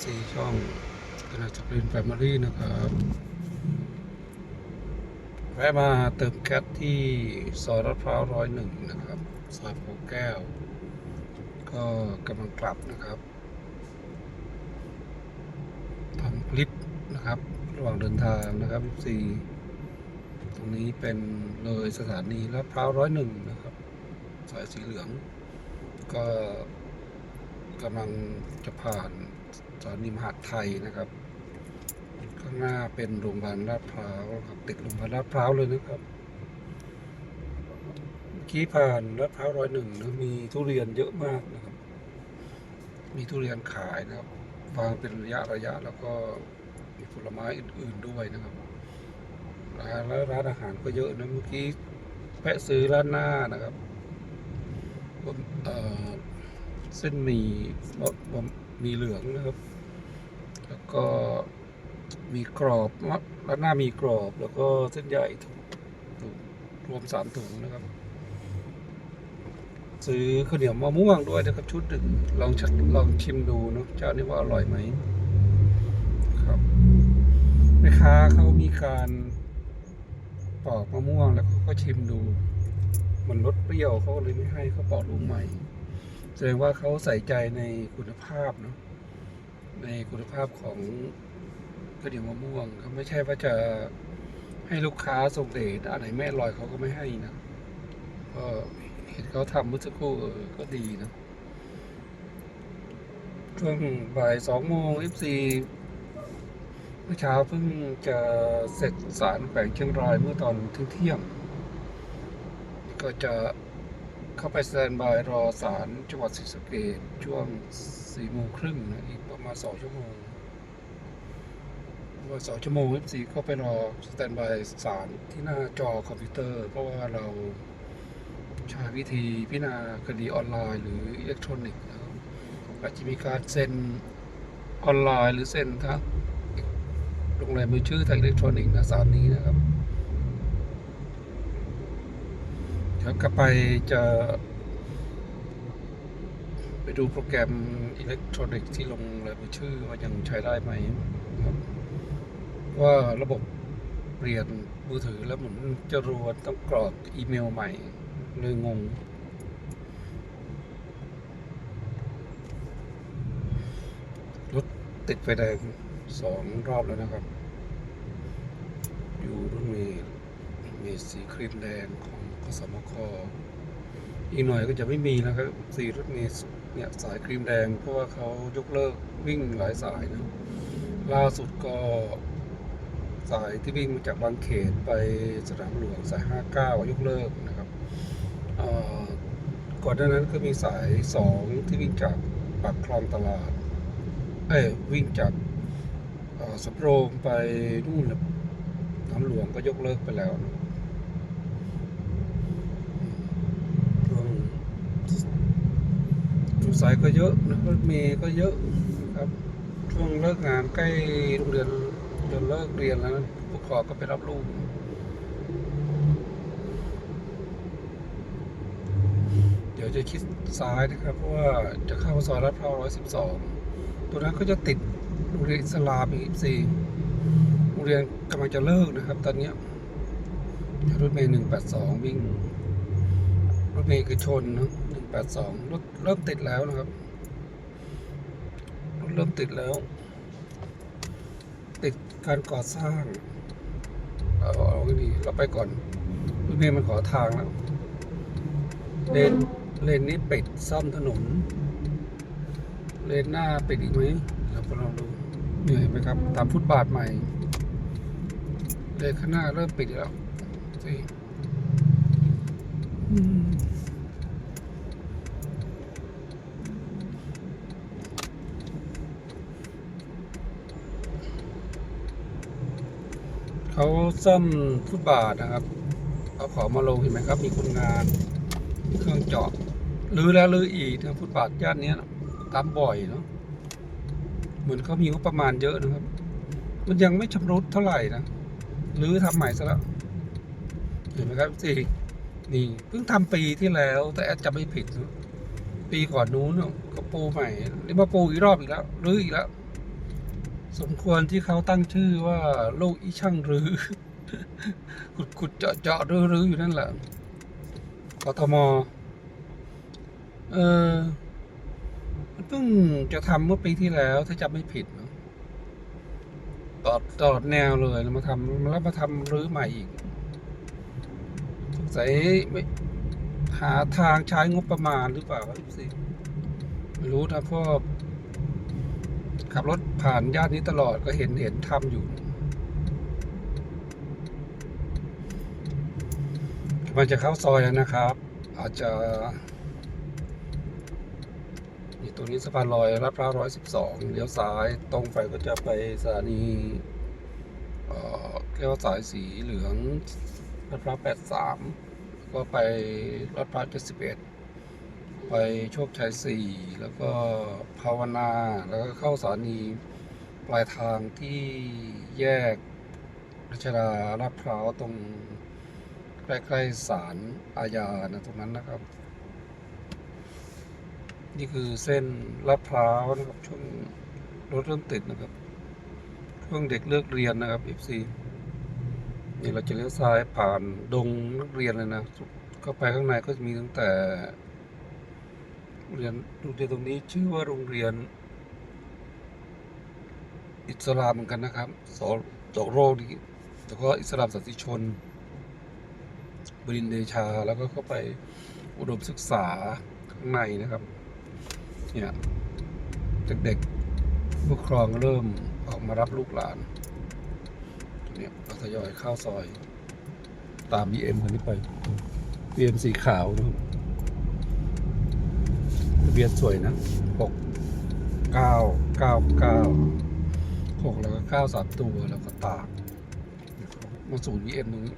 FC ช่องคณะจักรินแฟมิลี่นะครับแวะมาเติมแก๊สที่ซอยรัดพร้าวร้อยหนึ่งนะครับซอยโพแก้ว ก็กำลังกลับนะครับทำคลิปนะครับ ระหว่างเดินทางนะครับ FC ตรงนี้เป็นเลยสถานีลาดพร้าวร้อยหนึ่งนะครับสายสีเหลือง ก็กำลังจะผ่าน สถานีมหาดไทยนะครับ ข้างหน้าเป็นโรงพยาบาลลาดพร้าวครับติดโรงพยาบาลลาดพร้าวเลยนะครับเมื่อกี้ผ่านลาดพร้าวร้อยหนึ่งนะมีทุเรียนเยอะมากนะครับ มีทุเรียนขายนะครับวางเป็นระยะระยะแล้วก็มีผลไม้อื่น ๆด้วยนะครับร้านแล้วร้านอาหารก็เยอะนะเมื่อกี้แวะซื้อร้านหน้านะครับเส้นหมี่บะบะห มีเหลืองนะครับ แล้วก็มีกรอบมะร้านหน้ามีกรอบ แล้วก็เส้นใหญ่ถุงถุงรวมสามถุงนะครับ ซื้อข้าวเหนียวมะม่วงด้วยนะครับชุดหนึ่งลองชัดลองชิมดูนะเจ้านี้ว่าอร่อยไหมครับแม่ค้าเขามีการปอกมะม่วงแล้วเขาก็ชิมดูมันรสเปรี้ยวเขาเลยไม่ให้เขาปอกลูกใหม่ แสดงว่าเขาใส่ใจในคุณภาพเนาะในคุณภาพของกระเดียวมะม่วงเขาไม่ใช่ว่าจะให้ลูกค้าส่งเดชอันไหนไม่อร่อยเขาก็ไม่ให้นะก็เห็นเขาทำเมื่อสักครู่ก็ดีนะช่วงบ่ายสองโมง FC เมื่อเช้าเพิ่งจะเสร็จสารแขวงเชียงรายเมื่อตอนเที่ยงก็จะ เข้าไปสแตนบายรอสารจังหวัดศรีสะเกษช่วงสี่โมงครึ่งนะอีกประมาณสองชั่วโมงว่าสองชั่วโมงเอฟซีเข้าไปรอสแตนบายสารที่หน้าจอคอมพิวเตอร์ เพราะว่าเราใช้วิธีพิจารณาคดีออนไลน์หรืออิเล็กทรอนิกส์นะครับอาจจะมีการเซ็นออนไลน์หรือเซ็นทางโรงแรมมือชื่อทางอิเล็กทรอนิกส์นะสารนี้นะครับ เดี๋ยวกลับไปจะ ไปดูโปรแกรมอิเล็กทรอนิกส์ที่ลงรายมือชื่อว่ายังใช้ได้ไหมครับ ว่าระบบเปลี่ยนมือถือแล้วเหมือนจะรวดต้องกรอกอีเมลใหม่เลยงงรถติดไฟแดงสองรอบแล้วนะครับ อยู่รุ่นเม มล์สีครีมแดงของกสมคอีกหน่อยก็จะไม่มีแล้วครับสีรถเมล์เนี่ยสายครีมแดง เพราะว่าเขายกเลิกวิ่งหลายสายนะล่าสุดก็สายที่วิ่งมาจากบางเขตไปสนามหลวงสาย 59 ยกเลิกนะครับก่อนหน้านั้นก็มีสาย 2 ที่วิ่งจากปากคลองตลาด เอ้ยวิ่งจากเอ่อสำโรงไปนู่นน้ำหลวงก็ยกเลิกไปแล้วนะช่วงช่วง สายก็เยอะนะรถเมย์ก็เยอะครับช่วงเลิกงานใกล้โรงเรียนจนเลิกเรียนแล้วนะผู้ปกครองก็ไปรับลูกเดี๋ยวจะคิดซ้ายนะครับ เพราะว่าจะเข้าซอยลาดพร้าวร้อยสิบสองตัวนั้นก็จะติดโรงเรียนอิสลามอีกสี่โรงเรียนกำลังจะเลิกนะครับ ตอนเนี้ยรถเมย์หนึ่งแปดสองวิ่ง ถเมย์คือชนนะหนึ่งแปดสองรถเริ่มติดแล้วนะครับ รถเริ่มติดแล้ว ติดการก่อสร้าง เอาเอาไงดีเราไปก่อนรถเมย์มันขอทางแล้วเลนเลนนี้ปิดซ่อมถนน เลนหน้าปิดอีกไหมเราก็ลองดูเหนื่อยไหมครับ ตามฟุตบาทใหม่เลนข้างหน้าเริ่มปิดแล้วสิอืม เขาซ่อมฟุตบาทนะครับ เอาของมาลงเห็นไหมครับ มีคนงานเครื่องเจาะรื้อแล้วรื้ออีกนะฟุตบาทย่านนี้นะตามบ่อยเนาะเหมือนเขามีงบประมาณเยอะนะครับ มันยังไม่ชำรุดเท่าไหร่นะรื้อทำใหม่ซะแล้วเห็นไหมครับสิ นี่เพิ่งทำปีที่แล้ว แต่แอดจะไม่ผิด ปีก่อนนู้นเนอะก็ปูใหม่นี่มาปูอีกรอบอีกแล้วรื้ออีกแล้ว สมควรที่เขาตั้งชื่อว่าโลกอีช่างรือขุดขุดเจาะเจาะรื้อรืออยู่นั่นแหละกทมเออมันเพิ่งจะทำเมื่อปีที่แล้วถ้าจำไม่ผิดเนอะต่อต่อแนวเลยแล้วมาทำแล้วมาทำรื้อใหม่อีก สงสัยไม่หาทางใช้งบประมาณหรือเปล่าครับสิไม่รู้นะพราะขับรถผ่านย่านนี้ตลอดก็เห็นเห็นทำอยู่มันจะเข้าซอยแล้วนะครับ อาจจะนี่ตรงนี้สะพานลอยลาดพร้าวร้อยสิบสองเลี้ยวซ้ายตรงไปก็จะไปสถานีเอ่อเรียกว่าสายสีเหลือง ลาดพร้าวแปดสามก็ไปลาดพร้าวเจ็ดสิบเอ็ดไปโชคชัยสี่แล้วก็ภาวนา แล้วก็เข้าสถานีปลายทางที่แยกรัชดาลาดพร้าวตรงใกล้ๆศาลอาญานะตรงนั้นนะครับ นี่คือเส้นลาดพร้าวนะครับช่วงรถเริ่มติดนะครับช่วงเด็กเลิกเรียนนะครับ FC นี่เราจะเลี้ยวซ้ายผ่านดงนักเรียนเลยนะเข้าไปข้างในก็จะมีตั้งแต่โรงเรียนโรงเรียนตรงนี้ชื่อว่าโรงเรียน อิสลามเหมือนกันนะครับสอสอโรดีแล้วก็อิสลามสันติชน บรินเดชาแล้วก็เข้าไปอุดมศึกษาข้างในนะครับเนี่ยเด็กๆผู้ปกครองเริ่มออกมารับลูกหลาน เนี่ยเราทยอยเข้าซอย ตาม BM คนนี้ไป BM สีขาวนะครับทะเบียนสวยนะหกเก้าเก้าเก้าหกแล้วก็เก้าสามตัวแล้วก็ตากมาสู่ BM ตรงนี้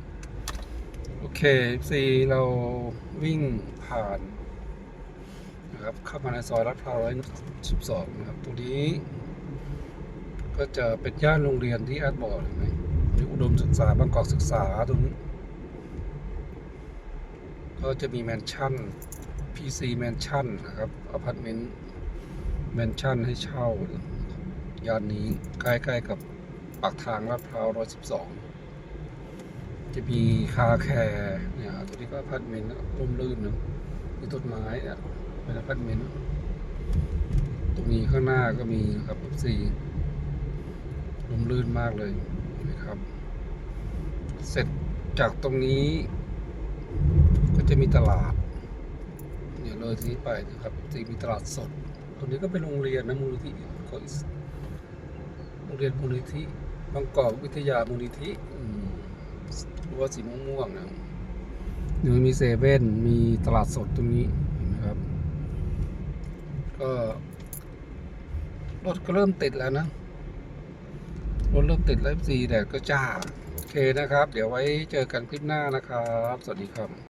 โอเคซีเราวิ่งผ่านนะครับเข้ามาในซอยลาดพร้าวร้อยสิบสองนะครับ ตรงนี้ ก็จะเป็นย่านโรงเรียนที่อาร์ตบอกเห็นไหม มีอุดมศึกษาบางกอกศึกษาตรงนี้ ก็จะมีแมนชั่น PC แมนชั่นนะครับอพาร์ตเมนต์แมนชั่นให้เช่า ย่านนี้ใกล้ๆกับปากทางลาดพร้าวร้อยสิบสองจะมีคาแคร์เนี่ยตัวนี้ก็อพาร์ตเมนต์ร่มรื่นนะมีต้นไม้อะเป็นอพาร์ตเมนต์ตรงนี้ข้างหน้าก็มีนะครับสี่ลมลื่นมากเลย นะครับ เสร็จจากตรงนี้ ก็จะมีตลาดเนี่ยเลยทีนี้ไปนะครับจะมีตลาดสด ตรงนี้ก็เป็นโรงเรียนนะมูลนิธิโรงเรียนมูลนิธิบางกอกวิทยามูลนิธิรั้วสีม่วงๆนะเดี๋ยวมีเซเว่นมีตลาดสดตรงนี้นไหมครับ ก็รถก็เริ่มติดแล้วนะ รถเริ่มติดเริ่มสีแดดก็จ้า โอเคนะครับ เดี๋ยวไว้เจอกันคลิปหน้านะครับ สวัสดีครับ